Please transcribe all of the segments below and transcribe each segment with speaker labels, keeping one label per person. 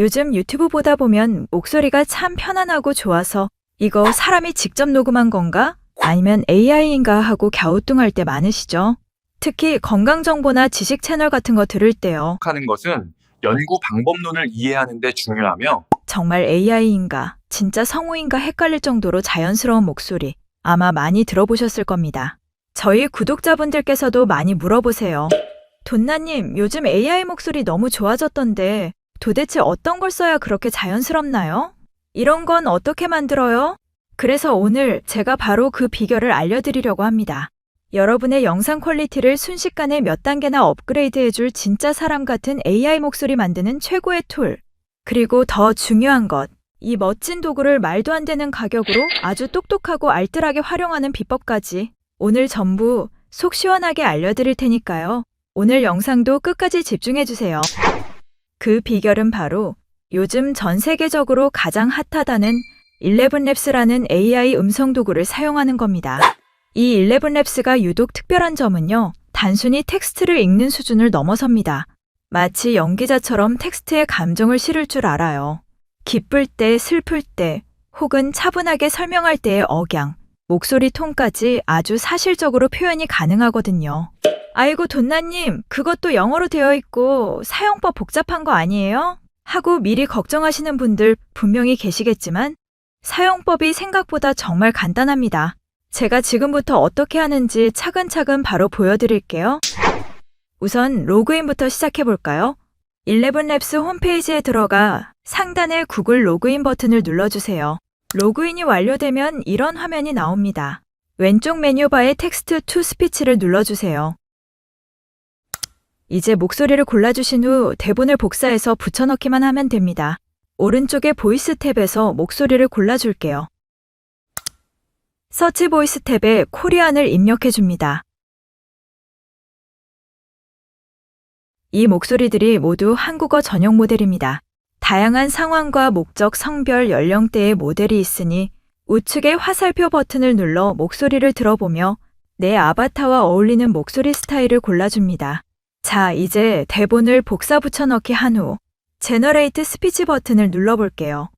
Speaker 1: 요즘 유튜브 보다 보면 목소리가 참 편안하고 좋아서 이거 사람이 직접 녹음한 건가? 아니면 AI인가 하고 갸우뚱할 때 많으시죠? 특히 건강정보나 지식 채널 같은 거 들을 때요.
Speaker 2: 하는 것은 연구 방법론을 이해하는 데 중요하며
Speaker 1: 정말 AI인가, 진짜 성우인가 헷갈릴 정도로 자연스러운 목소리 아마 많이 들어보셨을 겁니다. 저희 구독자분들께서도 많이 물어보세요. 돈나님, 요즘 AI 목소리 너무 좋아졌던데 도대체 어떤 걸 써야 그렇게 자연스럽나요? 이런 건 어떻게 만들어요? 그래서 오늘 제가 바로 그 비결을 알려드리려고 합니다. 여러분의 영상 퀄리티를 순식간에 몇 단계나 업그레이드 해줄 진짜 사람 같은 AI 목소리 만드는 최고의 툴. 그리고 더 중요한 것. 이 멋진 도구를 말도 안 되는 가격으로 아주 똑똑하고 알뜰하게 활용하는 비법까지 오늘 전부 속 시원하게 알려드릴 테니까요. 오늘 영상도 끝까지 집중해주세요. 그 비결은 바로 요즘 전 세계적으로 가장 핫하다는 11랩스라는 AI 음성 도구를 사용하는 겁니다. 이 11랩스가 유독 특별한 점은요, 단순히 텍스트를 읽는 수준을 넘어섭니다. 마치 연기자처럼 텍스트에 감정을 실을 줄 알아요. 기쁠 때, 슬플 때, 혹은 차분하게 설명할 때의 억양, 목소리 톤까지 아주 사실적으로 표현이 가능하거든요. 아이고, 돈나님, 그것도 영어로 되어 있고 사용법 복잡한 거 아니에요? 하고 미리 걱정하시는 분들 분명히 계시겠지만 사용법이 생각보다 정말 간단합니다. 제가 지금부터 어떻게 하는지 차근차근 바로 보여드릴게요. 우선 로그인부터 시작해 볼까요? 11랩스 홈페이지에 들어가 상단의 구글 로그인 버튼을 눌러주세요. 로그인이 완료되면 이런 화면이 나옵니다. 왼쪽 메뉴바에 텍스트 투 스피치를 눌러주세요. 이제 목소리를 골라주신 후 대본을 복사해서 붙여넣기만 하면 됩니다. 오른쪽에 보이스 탭에서 목소리를 골라줄게요. 서치 보이스 탭에 코리안을 입력해 줍니다. 이 목소리들이 모두 한국어 전용 모델입니다. 다양한 상황과 목적, 성별, 연령대의 모델이 있으니 우측의 화살표 버튼을 눌러 목소리를 들어보며 내 아바타와 어울리는 목소리 스타일을 골라줍니다. 자, 이제 대본을 복사 붙여넣기 한 후 제너레이트 스피치 버튼을 눌러볼게요.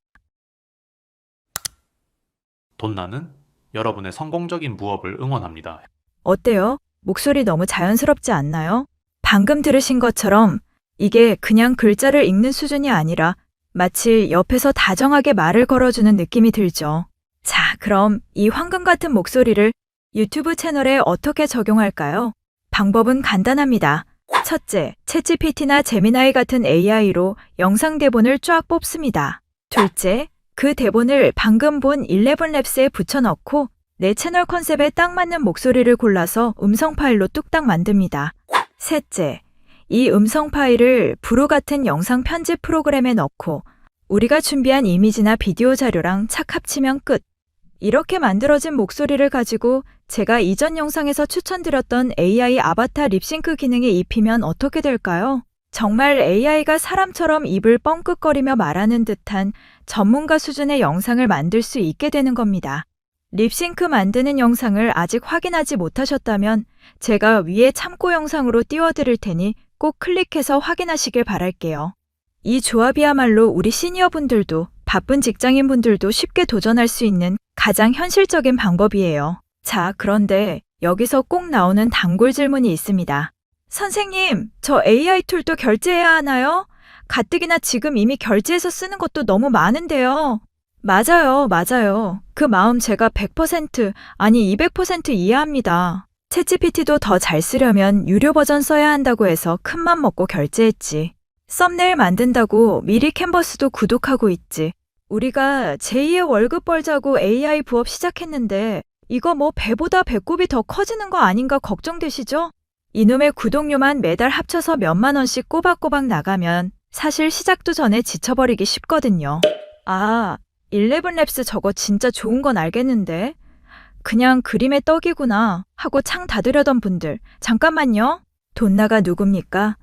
Speaker 3: 돈나는 여러분의 성공적인 무업을 응원합니다.
Speaker 1: 어때요? 목소리 너무 자연스럽지 않나요? 방금 들으신 것처럼 이게 그냥 글자를 읽는 수준이 아니라 마치 옆에서 다정하게 말을 걸어주는 느낌이 들죠. 자, 그럼 이 황금 같은 목소리를 유튜브 채널에 어떻게 적용할까요? 방법은 간단합니다. 첫째, 채찌PT나 제미나이 같은 AI로 영상 대본을 쫙 뽑습니다. 둘째, 그 대본을 방금 본 11랩스에 붙여넣고 내 채널 컨셉에 딱 맞는 목소리를 골라서 음성 파일로 뚝딱 만듭니다. 셋째, 이 음성 파일을 브로 같은 영상 편집 프로그램에 넣고 우리가 준비한 이미지나 비디오 자료랑 착 합치면 끝. 이렇게 만들어진 목소리를 가지고 제가 이전 영상에서 추천드렸던 AI 아바타 립싱크 기능에 입히면 어떻게 될까요? 정말 AI가 사람처럼 입을 뻥끗거리며 말하는 듯한 전문가 수준의 영상을 만들 수 있게 되는 겁니다. 립싱크 만드는 영상을 아직 확인하지 못하셨다면 제가 위에 참고 영상으로 띄워드릴 테니 꼭 클릭해서 확인하시길 바랄게요. 이 조합이야말로 우리 시니어분들도 바쁜 직장인분들도 쉽게 도전할 수 있는 가장 현실적인 방법이에요. 자, 그런데 여기서 꼭 나오는 단골 질문이 있습니다. 선생님, 저 AI 툴도 결제해야 하나요? 가뜩이나 지금 이미 결제해서 쓰는 것도 너무 많은데요. 맞아요, 맞아요. 그 마음 제가 100% 아니 200% 이해합니다. 채찌PT도 더 잘 쓰려면 유료 버전 써야 한다고 해서 큰맘 먹고 결제했지. 썸네일 만든다고 미리 캔버스도 구독하고 있지. 우리가 제2의 월급 벌자고 AI 부업 시작했는데 이거 뭐 배보다 배꼽이 더 커지는 거 아닌가 걱정되시죠? 이놈의 구독료만 매달 합쳐서 몇만 원씩 꼬박꼬박 나가면 사실 시작도 전에 지쳐버리기 쉽거든요. 아, 11랩스 저거 진짜 좋은 건 알겠는데 그냥 그림의 떡이구나 하고 창 닫으려던 분들 잠깐만요. 돈나가 누굽니까?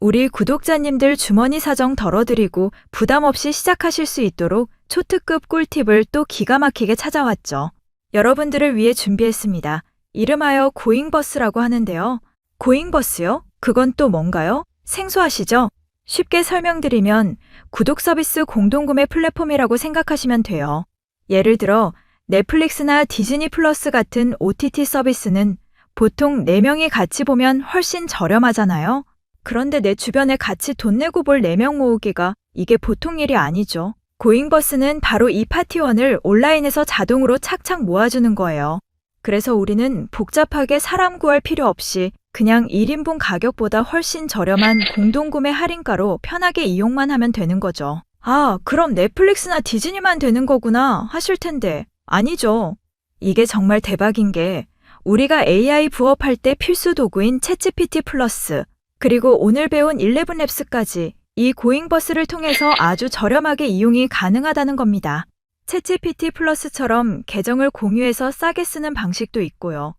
Speaker 1: 우리 구독자님들 주머니 사정 덜어드리고 부담 없이 시작하실 수 있도록 초특급 꿀팁을 또 기가 막히게 찾아왔죠. 여러분들을 위해 준비했습니다. 이름하여 고잉버스라고 하는데요. 고잉버스요? 그건 또 뭔가요? 생소하시죠? 쉽게 설명드리면 구독 서비스 공동구매 플랫폼이라고 생각하시면 돼요. 예를 들어 넷플릭스나 디즈니 플러스 같은 OTT 서비스는 보통 4명이 같이 보면 훨씬 저렴하잖아요. 그런데 내 주변에 같이 돈 내고 볼 4명 모으기가 이게 보통 일이 아니죠. 고잉버스는 바로 이 파티원을 온라인에서 자동으로 착착 모아주는 거예요. 그래서 우리는 복잡하게 사람 구할 필요 없이 그냥 1인분 가격보다 훨씬 저렴한 공동구매 할인가로 편하게 이용만 하면 되는 거죠. 아, 그럼 넷플릭스나 디즈니만 되는 거구나 하실 텐데 아니죠. 이게 정말 대박인 게 우리가 AI 부업할 때 필수 도구인 챗GPT 플러스 그리고 오늘 배운 11랩스까지 이 고잉버스를 통해서 아주 저렴하게 이용이 가능하다는 겁니다. 챗GPT 플러스처럼 계정을 공유해서 싸게 쓰는 방식도 있고요.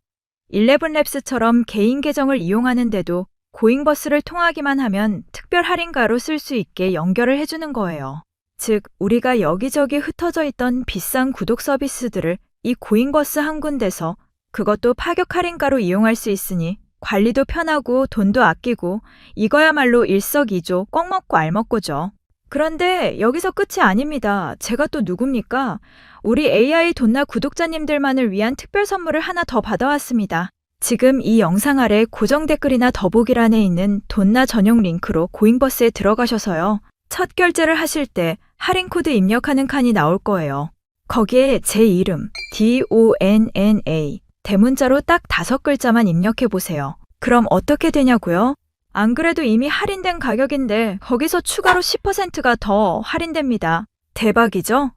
Speaker 1: 11랩스처럼 개인 계정을 이용하는데도 고잉버스를 통하기만 하면 특별 할인가로 쓸 수 있게 연결을 해주는 거예요. 즉, 우리가 여기저기 흩어져 있던 비싼 구독 서비스들을 이 고잉버스 한 군데서 그것도 파격 할인가로 이용할 수 있으니 관리도 편하고 돈도 아끼고 이거야말로 일석이조 꽉 먹고 알 먹고죠. 그런데 여기서 끝이 아닙니다. 제가 또 누굽니까? 우리 AI 돈나 구독자님들만을 위한 특별 선물을 하나 더 받아왔습니다. 지금 이 영상 아래 고정 댓글이나 더보기란에 있는 돈나 전용 링크로 고잉버스에 들어가셔서요. 첫 결제를 하실 때 할인 코드 입력하는 칸이 나올 거예요. 거기에 제 이름 D-O-N-N-A 대문자로 딱 다섯 글자만 입력해 보세요. 그럼 어떻게 되냐고요? 안 그래도 이미 할인된 가격인데 거기서 추가로 10%가 더 할인됩니다. 대박이죠?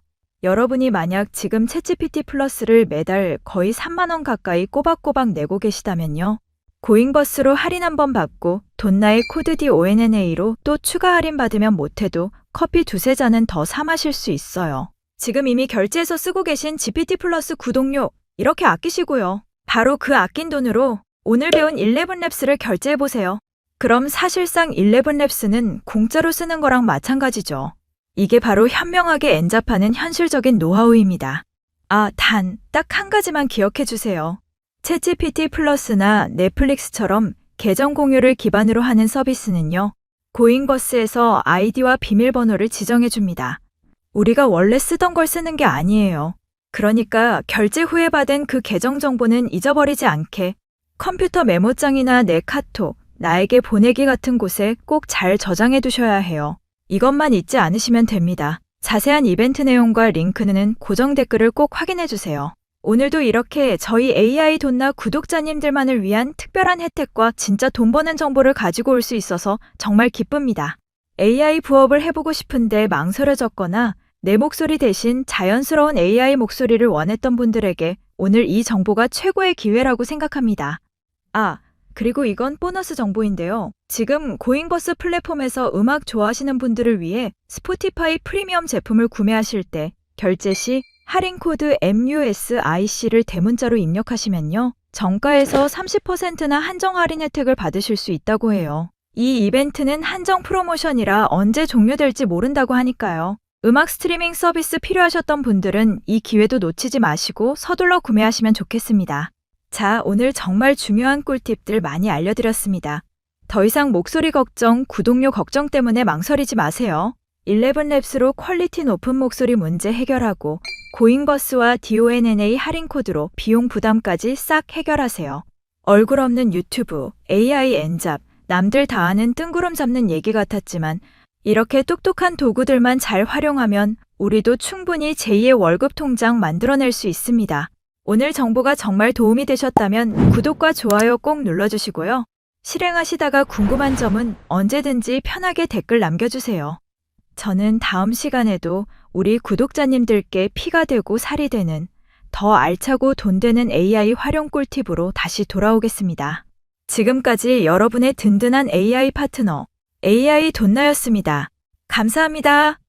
Speaker 1: 여러분이 만약 지금 챗GPT 플러스를 매달 거의 3만 원 가까이 꼬박꼬박 내고 계시다면요. 고잉버스로 할인 한번 받고 돈나의 코드 DONNA로 또 추가 할인 받으면 못해도 커피 두세 잔은 더 사 마실 수 있어요. 지금 이미 결제해서 쓰고 계신 GPT 플러스 구독료 이렇게 아끼시고요. 바로 그 아낀 돈으로 오늘 배운 11랩스를 결제해보세요. 그럼 사실상 11랩스는 공짜로 쓰는 거랑 마찬가지죠. 이게 바로 현명하게 엔잡하는 현실적인 노하우입니다. 아, 단, 딱 한 가지만 기억해 주세요. 챗GPT 플러스나 넷플릭스처럼 계정 공유를 기반으로 하는 서비스는요, 고잉버스에서 아이디와 비밀번호를 지정해 줍니다. 우리가 원래 쓰던 걸 쓰는 게 아니에요. 그러니까 결제 후에 받은 그 계정 정보는 잊어버리지 않게 컴퓨터 메모장이나 내 카톡, 나에게 보내기 같은 곳에 꼭 잘 저장해 두셔야 해요. 이것만 잊지 않으시면 됩니다. 자세한 이벤트 내용과 링크는 고정 댓글을 꼭 확인해 주세요. 오늘도 이렇게 저희 AI 돈나 구독자님들만을 위한 특별한 혜택과 진짜 돈 버는 정보를 가지고 올 수 있어서 정말 기쁩니다. AI 부업을 해보고 싶은데 망설여졌거나 내 목소리 대신 자연스러운 AI 목소리를 원했던 분들에게 오늘 이 정보가 최고의 기회라고 생각합니다. 아, 그리고 이건 보너스 정보인데요. 지금 고잉버스 플랫폼에서 음악 좋아하시는 분들을 위해 스포티파이 프리미엄 제품을 구매하실 때 결제 시 할인 코드 MUSIC를 대문자로 입력하시면요. 정가에서 30%나 한정 할인 혜택을 받으실 수 있다고 해요. 이 이벤트는 한정 프로모션이라 언제 종료될지 모른다고 하니까요. 음악 스트리밍 서비스 필요하셨던 분들은 이 기회도 놓치지 마시고 서둘러 구매하시면 좋겠습니다. 자, 오늘 정말 중요한 꿀팁들 많이 알려드렸습니다. 더 이상 목소리 걱정, 구독료 걱정 때문에 망설이지 마세요. 11랩스로 퀄리티 높은 목소리 문제 해결하고 고잉버스와 DONNA 할인 코드로 비용 부담까지 싹 해결하세요. 얼굴 없는 유튜브, AI 엔잡, 남들 다 아는 뜬구름 잡는 얘기 같았지만 이렇게 똑똑한 도구들만 잘 활용하면 우리도 충분히 제2의 월급 통장 만들어낼 수 있습니다. 오늘 정보가 정말 도움이 되셨다면 구독과 좋아요 꼭 눌러주시고요. 실행하시다가 궁금한 점은 언제든지 편하게 댓글 남겨주세요. 저는 다음 시간에도 우리 구독자님들께 피가 되고 살이 되는 더 알차고 돈 되는 AI 활용 꿀팁으로 다시 돌아오겠습니다. 지금까지 여러분의 든든한 AI 파트너 AI 돈나였습니다. 감사합니다.